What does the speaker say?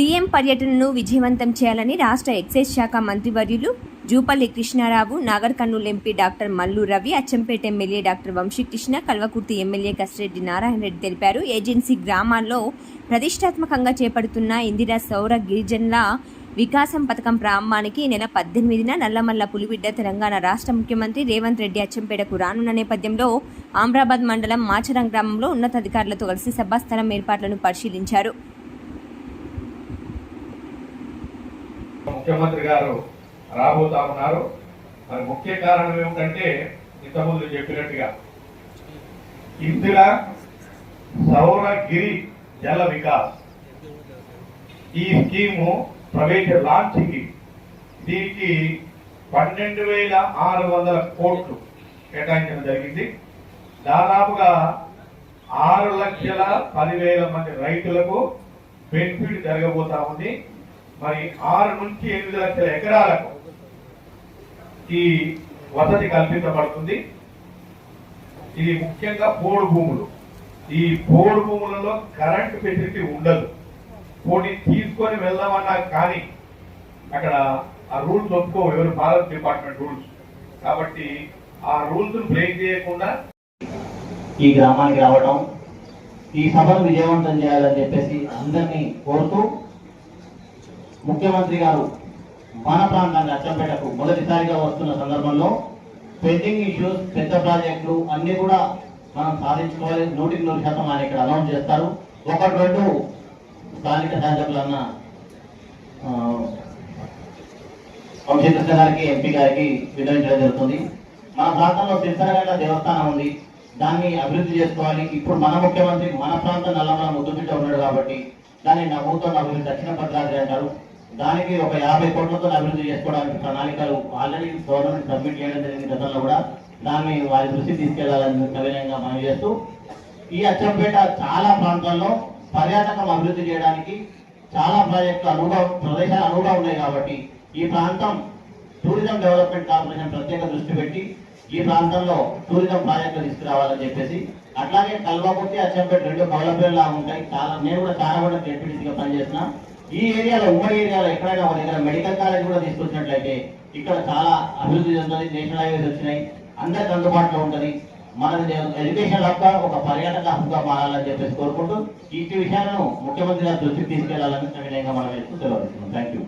CM పర్యటనను విజయవంతం చేయాలని రాష్ట్ర ఎక్సైజ్ శాఖ మంత్రివర్యులు Jupally Krishnarao Nagar Kurnool MP doctor Mallu Ravi Achampet MLA doctor Vamsikrishna Kalwakurthy MLA Kasireddy Narayana Reddy తెలిపారు. ఏజెన్సీ గ్రామాల్లో ప్రతిష్టాత్మకంగా చేపడుతున్న ఇందిరా సౌర గిరిజనుల వికాసం పథకం ప్రారంభానికి నెల పద్దెనిమిదిన నల్లమల్ల పులిబిడ్డ తెలంగాణ రాష్ట్ర ముఖ్యమంత్రి రేవంత్ రెడ్డి అచ్చంపేటకు రానున్న నేపథ్యంలో ఆమ్రాబాద్ మండలం మాచరం గ్రామంలో ఉన్నతాధికారులతో కలిసి సభాస్థలం ఏర్పాట్లను పరిశీలించారు. ముఖ్యమంత్రి గారు రాబోతా ఉన్నారు. మరి ముఖ్య కారణం ఏమిటంటే ఇంతకుముందు చెప్పినట్టుగా ఇందిరా సౌరగిరి జల వికాస్. ఈ స్కీము ప్రవేశ లాంచింగ్. దీనికి పన్నెండు వేల ఆరు వందల కోట్లు కేటాయించడం జరిగింది. దాదాపుగా ఆరు లక్షల పదివేల మంది రైతులకు బెనిఫిట్ జరగబోతా ఉంది. మరి ఆరు నుంచి ఎనిమిది లక్షల ఎకరాలకు ఈ వసతి కల్పించబడుతుంది. ఇది ముఖ్యంగా పోడు భూములు. ఈ పోడు భూములలో కరెంట్ ఫెసిలిటీ ఉండదు. పోటీ తీసుకొని వెళ్దామన్నా కానీ అక్కడ ఆ రూల్స్ ఒప్పుకో ఎవరు భారత్ డిపార్ట్మెంట్ రూల్స్. కాబట్టి ఆ రూల్స్ బ్రేక్ చేయకుండా ఈ గ్రామానికి రావడం ఈ సభను విజయవంతం చేయాలని చెప్పేసి అందరినీ కోరుతూ ముఖ్యమంత్రి గారు మన ప్రాంతాన్ని అచ్చంపేటకు మొదటిసారిగా వస్తున్న సందర్భంలో పెండింగ్ ఇష్యూస్ పెద్ద ప్రాజెక్టులు అన్నీ కూడా మనం సాధించుకోవాలి. నూటికి నూరు శాతం ఆయన ఇక్కడ అనౌన్స్ చేస్తారు. ఒకటి రెండు స్థానిక శాసకులన్న ఆ, వంశీకృష్ణ గారికి ఎంపీ గారికి వివరించడం జరుగుతుంది. మన ప్రాంతంలో సిరిసరగడ్డ దేవస్థానం ఉంది. దాన్ని అభివృద్ధి చేసుకోవాలి. ఇప్పుడు మన ముఖ్యమంత్రి మన ప్రాంతం నల్లమల ముద్దుబిడ్డ ఉన్నాడు కాబట్టి దాన్ని నవ్వుతో అభివృద్ధి దక్షిణ భద్రాద్రి అంటారు. దానికి ఒక యాభై కోట్లతో అభివృద్ధి చేసుకోవడానికి ప్రణాళికలు ఆల్రెడీ గవర్నమెంట్ సబ్మిట్ చేయడం జరిగింది గతంలో కూడా. దాన్ని వారి దృష్టి తీసుకెళ్ళాలని సవినయంగా మనం చేస్తూ ఈ అచ్చంపేట చాలా ప్రాంతాల్లో పర్యాటకం అభివృద్ధి చేయడానికి చాలా ప్రాజెక్టులు అనువుగా ప్రదేశాలు అనువుగా ఉన్నాయి కాబట్టి ఈ ప్రాంతం టూరిజం డెవలప్మెంట్ కార్పొరేషన్ ప్రత్యేక దృష్టి పెట్టి ఈ ప్రాంతంలో టూరిజం ప్రాజెక్టులు తీసుకురావాలని చెప్పేసి అట్లాగే కల్వకుర్తి అచ్చంపేట రెండు కవలపేరులా ఉంటాయి. చాలా నేను కూడా చాలా కూడా జెడ్పీటీసీగా పనిచేసిన ఈ ఏరియాలో ఉమ్మడి ఏరియాలో ఎక్కడైనా ఒక దగ్గర మెడికల్ కాలేజ్ కూడా తీసుకొచ్చినట్లయితే ఇక్కడ చాలా అభివృద్ధి చెందుతుంది నేషనల్ హైవేస్ వచ్చినాయి అందరికి అందుబాటులో ఉంటుంది. మనది ఎడ్యుకేషన్ హబ్ ఒక పర్యాటక హక్కుగా మారాలని చెప్పేసి కోరుకుంటూ ఈ విషయాలను ముఖ్యమంత్రి గారి దృష్టికి తీసుకెళ్ళాలని సవినయంగా మనం తెలియజేస్తున్నాం థ్యాంక్ యూ